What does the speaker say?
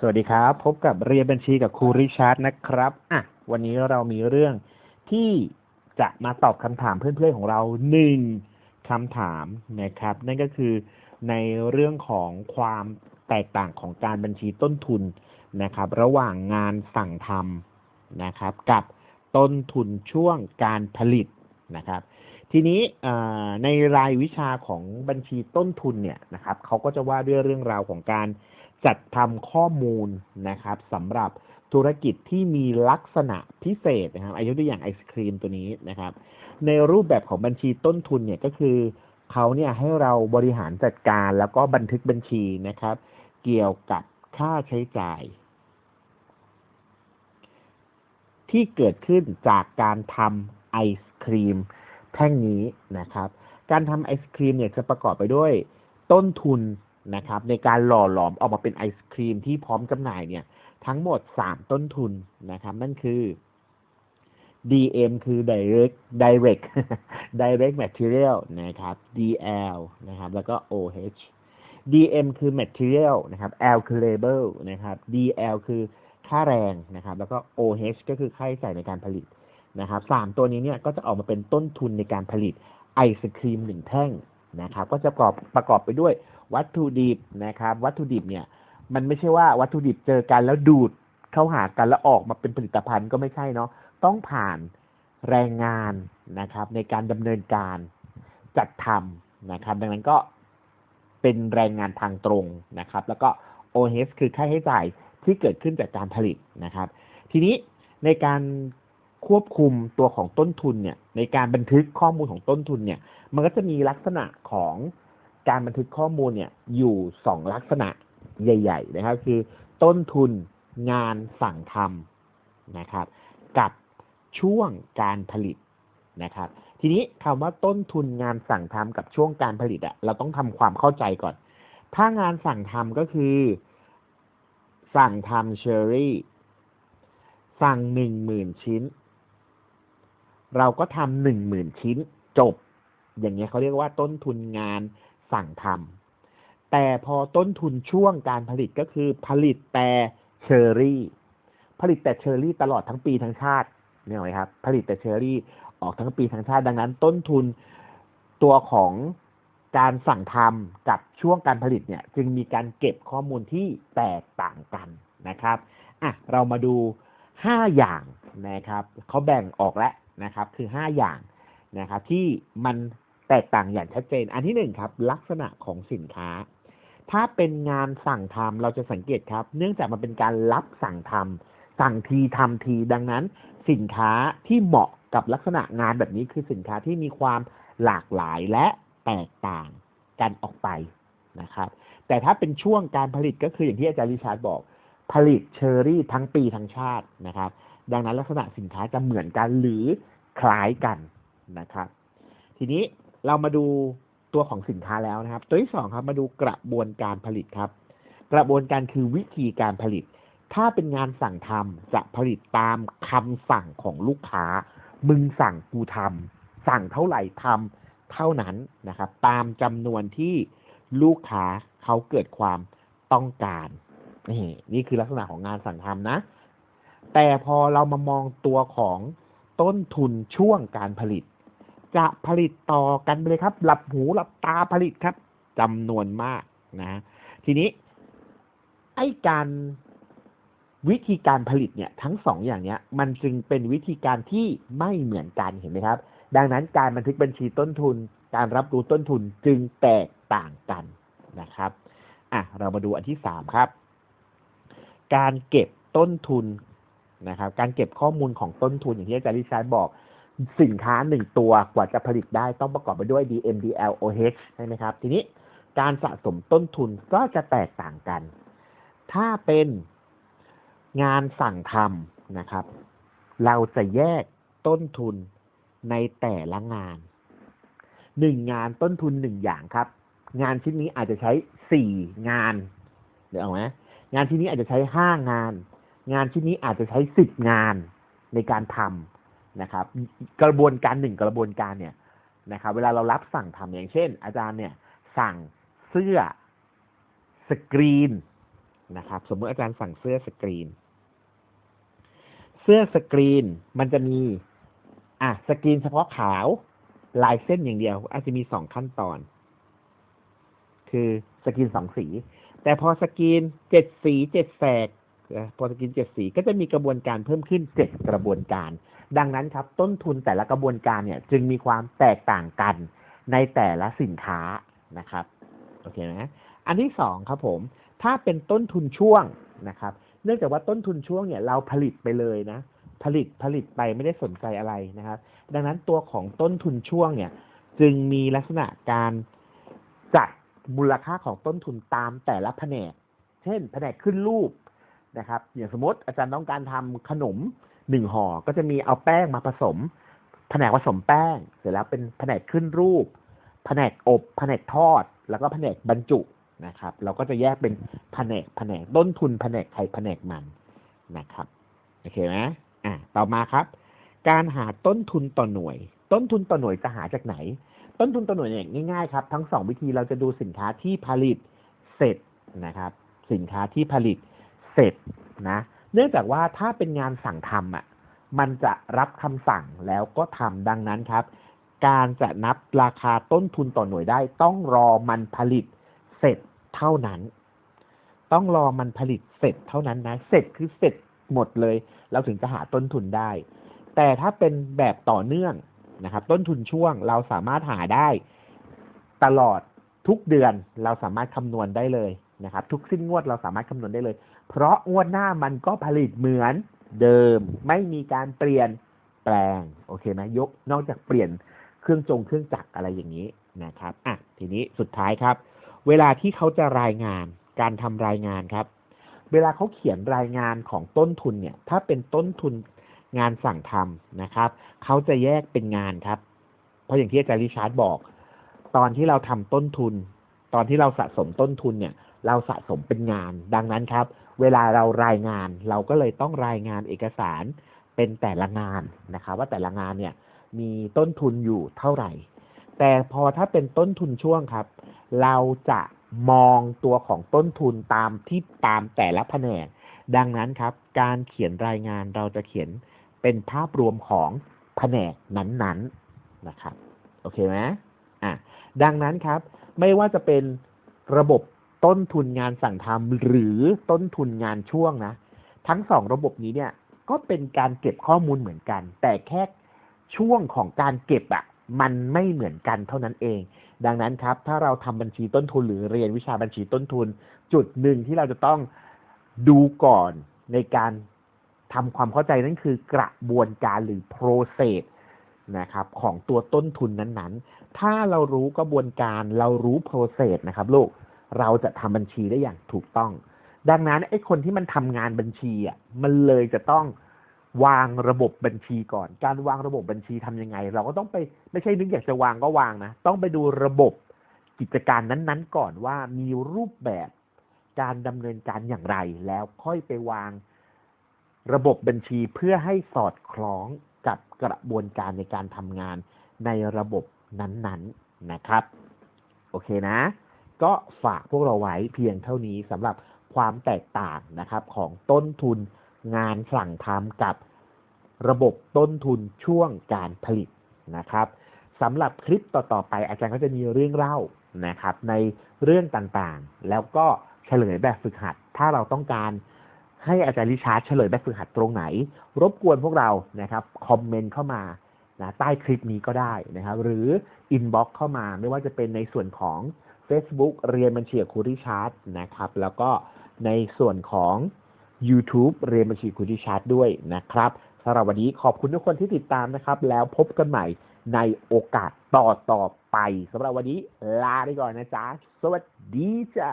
สวัสดีครับ พบกับเรียนบัญชีกับครูริชาร์ดนะครับอะวันนี้เรามีเรื่องที่จะมาตอบคำถามเพื่อนๆของเราหนึ่งคำถามนะครับ นั่นก็คือในเรื่องของความแตกต่างของการบัญชีต้นทุนนะครับ ระหว่างงานสั่งทำนะครับ กับต้นทุนช่วงการผลิตนะครับ ทีนี้ในรายวิชาของบัญชีต้นทุนเนี่ยนะครับเขาก็จะว่าด้วยเรื่องราวของการ จัดทำข้อมูลนะครับสำหรับธุรกิจที่มีลักษณะพิเศษนะครับอายุตัวอย่างไอศครีมตัวนี้นะครับ ในรูปแบบของบัญชีต้นทุนเนี่ยก็คือเขาเนี่ยให้เราบริหารจัดการแล้วก็บันทึกบัญชีนะครับ เกี่ยวกับค่าใช้จ่าย ที่เกิดขึ้นจากการทำไอศครีมแท่งนี้นะครับ การทำไอศครีมเนี่ยจะประกอบไปด้วย ต้นทุน นะครับ ในการหล่อหลอมออกมาเป็นไอศครีมที่พร้อมจำหน่ายเนี่ย ทั้งหมด 3 ต้นทุนนะครับ นั่นคือ DM คือ direct direct direct material นะครับ DL นะครับ แล้วก็ OH DM คือ material นะครับ L คือ label นะครับ DL คือค่าแรงนะครับ แล้วก็ OH ก็คือค่าใช้จ่ายในการผลิตนะครับสามตัวนี้เนี่ยก็จะออกมาเป็นต้นทุนในการผลิตไอศครีมหนึ่งแท่งนะครับ ก็จะประกอบประกอบไปด้วย วัตถุดิบนะครับ วัตถุดิบเนี่ย มันไม่ใช่ว่าวัตถุดิบเจอกันแล้วดูดเข้าหากันแล้วออกมาเป็นผลิตภัณฑ์ก็ไม่ใช่เนาะต้องผ่านแรงงานนะครับ ในการดำเนินการจัดทำนะครับ ดังนั้นก็เป็นแรงงานทางตรงนะครับ แล้วก็ OH คือค่าใช้จ่ายที่เกิดขึ้นจากการผลิตนะครับ ทีนี้ในการควบคุมตัวของต้นทุนเนี่ย ในการบันทึกข้อมูลของต้นทุนเนี่ย มันก็จะมีลักษณะของ การบันทึกข้อมูลเนี่ยอยู่สองลักษณะใหญ่ ๆ นะครับ คือต้นทุนงานสั่งทำนะครับ กับช่วงการผลิตนะครับ ทีนี้คำว่าต้นทุนงานสั่งทำกับช่วงการผลิตอะเราต้องทำความเข้าใจก่อน ถ้างานสั่งทำก็คือ สั่งทำเชอรี่ สั่งหนึ่งหมื่นชิ้น เราก็ทำหนึ่งหมื่นชิ้นจบ อย่างเงี้ยเขาเรียกว่าต้นทุนงาน สั่งทำแต่พอต้นทุนช่วงการผลิตก็คือผลิตแต่เชอร์รี่ ผลิตแต่เชอร์รี่ตลอดทั้งปีทั้งชาติเนี่ยไหมครับ ผลิตแต่เชอรี่ออกทั้งปีทั้งชาติ ดังนั้น ต้นทุนตัวของการสั่งทำกับช่วงการผลิตเนี่ย จึงมีการเก็บข้อมูลที่แตกต่างกันนะครับอะเรามาดูห้าอย่างนะครับเขาแบ่งออกแล้วนะครับ คือห้าอย่างนะครับ ที่มัน แตกต่างอย่างชัดเจน อันที่หนึ่งครับ ลักษณะของสินค้า ถ้าเป็นงานสั่งทำเราจะสังเกตครับ เนื่องจากมันเป็นการรับสั่งทำสั่งทีทำทีดังนั้น สินค้าที่เหมาะกับลักษณะงานแบบนี้คือสินค้าที่มีความหลากหลายและแตกต่างกันออกไปนะครับ แต่ถ้าเป็นช่วงการผลิตก็คืออย่างที่อาจารย์ริชาร์ดบอก ผลิตเชอรี่ทั้งปีทั้งชาตินะครับ ดังนั้นลักษณะสินค้าจะเหมือนกันหรือคล้ายกันนะครับ ทีนี้ เรามาดูตัวของสินค้าแล้วนะครับ ตัวที่สองครับมาดูกระบวนการผลิตครับ กระบวนการคือวิธีการผลิต ถ้าเป็นงานสั่งทำจะผลิตตามคำสั่งของลูกค้า มึงสั่งกูทำสั่งเท่าไหร่ทำเท่านั้นนะครับ ตามจำนวนที่ลูกค้าเขาเกิดความต้องการนี่นี่คือลักษณะของงานสั่งทำนะ แต่พอเรามามองตัวของต้นทุนช่วงการผลิต จะผลิตต่อกันไปเลยครับ หลับหูหลับตาผลิตครับจำนวนมากนะ ทีนี้ ไอ้การวิธีการผลิตเนี่ยทั้งสองอย่างเนี้ย มันจึงเป็นวิธีการที่ไม่เหมือนกันเห็นไหมครับ ดังนั้นการบันทึกบัญชีต้นทุน การรับรู้ต้นทุนจึงแตกต่างกันนะครับอะเรามาดูอันที่สามครับ การเก็บต้นทุนนะครับ การเก็บข้อมูลของต้นทุนอย่างที่อาจารย์ริชาร์บอก สินค้าหนึ่งตัวกว่าจะผลิตได้ต้องประกอบไปด้วย DMDL OH ใช่ไหมครับ ทีนี้การสะสมต้นทุนก็จะแตกต่างกัน ถ้าเป็นงานสั่งทำนะครับ เราจะแยกต้นทุนในแต่ละงานหนึ่งงานต้นทุนหนึ่งอย่างครับ งานชิ้นนี้อาจจะใช้สี่งานเดี๋ยวเอาไหมงานชิ้นนี้อาจจะใช้ห้างาน งานชิ้นนี้อาจจะใช้สิบงานในการทำ นะครับ กระบวนการหนึ่งกระบวนการเนี่ยนะครับ เวลาเรารับสั่งทำอย่างเช่น อาจารย์เนี่ย สั่งเสื้อสกรีนนะครับ สมมติอาจารย์สั่งเสื้อสกรีน เสื้อสกรีนมันจะมี อะสกรีนเฉพาะขาวลายเส้นอย่างเดียว อาจจะมีสองขั้นตอน คือสกรีนสองสี แต่พอสกรีนเจ็ดสีเจ็ดแสกพอสกรีนเจ็ดสีก็จะมีกระบวนการเพิ่มขึ้นเจ็ดกระบวนการ ดังนั้นครับต้นทุนแต่ละกระบวนการเนี่ยจึงมีความแตกต่างกันในแต่ละสินค้านะครับโอเคไหมอันที่สองครับผม ถ้าเป็นต้นทุนช่วงนะครับ เนื่องจากว่าต้นทุนช่วงเนี่ยเราผลิตไปเลยนะ ผลิตผลิตไปไม่ได้สนใจอะไรนะครับ ดังนั้นตัวของต้นทุนช่วงเนี่ยจึงมีลักษณะการจัดมูลค่าของต้นทุนตามแต่ละแผนก เช่น แผนกขึ้นรูปนะครับ อย่างสมมติอาจารย์ต้องการทำขนม หนึ่งห่อก็จะมีเอาแป้งมาผสม แผนกผสมแป้ง เสร็จแล้วเป็นแผนกขึ้นรูป แผนกอบแผนกทอด แล้วก็แผนกบรรจุนะครับ เราก็จะแยกเป็นแผนกแผนกต้นทุนแผนกใครแผนกมันนะครับโอเคไหมอะต่อมาครับ การหาต้นทุนต่อหน่วย ต้นทุนต่อหน่วยจะหาจากไหน ต้นทุนต่อหน่วยเนี่ยง่ายๆครับ ทั้งสองวิธีเราจะดูสินค้าที่ผลิตเสร็จนะครับ สินค้าที่ผลิตเสร็จนะ เนื่องจากว่าถ้าเป็นงานสั่งทำอะมันจะรับคำสั่งแล้วก็ทำดังนั้นครับ การจะนับราคาต้นทุนต่อหน่วยได้ ต้องรอมันผลิตเสร็จเท่านั้น ต้องรอมันผลิตเสร็จเท่านั้นนะ เสร็จคือเสร็จหมดเลย เราถึงจะหาต้นทุนได้ แต่ถ้าเป็นแบบต่อเนื่องนะครับ ต้นทุนช่วงเราสามารถหาได้ตลอดทุกเดือนเราสามารถคำนวณได้เลยนะครับ ทุกสิ้นงวดเราสามารถคำนวณได้เลย เพราะงวดหน้ามันก็ผลิตเหมือนเดิม ไม่มีการเปลี่ยนแปลง โอเคไหมยกนอกจากเปลี่ยนเครื่องจงเครื่องจักรอะไรอย่างนี้นะครับอะทีนี้สุดท้ายครับ เวลาที่เขาจะรายงานการทำรายงานครับ เวลาเขาเขียนรายงานของต้นทุนเนี่ย ถ้าเป็นต้นทุนงานสั่งทำนะครับ เขาจะแยกเป็นงานครับ เพราะอย่างที่อาจารย์ริชาร์ดบอก ตอนที่เราทำต้นทุน ตอนที่เราสะสมต้นทุนเนี่ย เราสะสมเป็นงาน ดังนั้นครับ เวลาเรารายงาน เราก็เลยต้องรายงานเอกสารเป็นแต่ละงานนะครับว่าแต่ละงานเนี่ยมีต้นทุนอยู่เท่าไหร่ แต่พอถ้าเป็นต้นทุนช่วงครับ เราจะมองตัวของต้นทุนตามที่ตามแต่ละแผนก ดังนั้นครับ การเขียนรายงานเราจะเขียนเป็นภาพรวมของแผนกนั้นๆนะครับ โอเคไหมอะดังนั้นครับ ไม่ว่าจะเป็นระบบ ต้นทุนงานสั่งทำหรือต้นทุนงานช่วงนะ ทั้งสองระบบนี้เนี่ย ก็เป็นการเก็บข้อมูลเหมือนกัน แต่แค่ช่วงของการเก็บอะ่ะ มันไม่เหมือนกันเท่านั้นเอง ดังนั้นครับ ถ้าเราทำบัญชีต้นทุนหรือเรียนวิชาบัญชีต้นทุน จุดหนึ่งที่เราจะต้องดูก่อนในการทำความเข้าใจนั่นคือกระบวนการหรือ process นะครับของตัวต้นทุนนั้นๆ ถ้าเรารู้กระบวนการเรารู้ process นะครับลูก เราจะทำบัญชีได้อย่างถูกต้อง ดังนั้นไอ้คนที่มันทำงานบัญชีอะมันเลยจะต้องวางระบบบัญชีก่อน การวางระบบบัญชีทำยังไง เราก็ต้องไปไม่ใช่นึกอยากจะวางก็วางนะ ต้องไปดูระบบกิจการนั้นๆ ก่อนว่ามีรูปแบบการดำเนินการอย่างไร แล้วค่อยไปวางระบบบัญชีเพื่อให้สอดคล้องกับกระบวนการในการทำงานในระบบนั้นๆนะครับ โอเคนะ ก็ฝากพวกเราไว้เพียงเท่านี้สำหรับความแตกต่างนะครับของต้นทุนงานสั่งทำกับระบบต้นทุนช่วงการผลิตนะครับสำหรับคลิปต่อๆไป อาจารย์ก็จะมีเรื่องเล่านะครับ ในเรื่องต่างๆ แล้วก็เฉลยแบบฝึกหัด ถ้าเราต้องการให้อาจารย์ริชาร์ดเฉลยแบบฝึกหัดตรงไหน รบกวนพวกเรานะครับคอมเมนต์เข้ามานะใต้คลิปนี้ก็ได้นะครับ หรืออินบ็อกซ์เข้ามาไม่ว่าจะเป็นในส่วนของ Facebook เรียนบัญชีครูริชาร์ดนะครับ แล้วก็ในส่วนของ YouTube เรียนบัญชีครูริชาร์ดด้วยนะครับสำหรับวันนี้ขอบคุณทุกคนที่ติดตามนะครับ แล้วพบกันใหม่ในโอกาสต่อต่อไปสำหรับวันนี้ลาไปก่อนนะจ๊ะ สวัสดีจ้า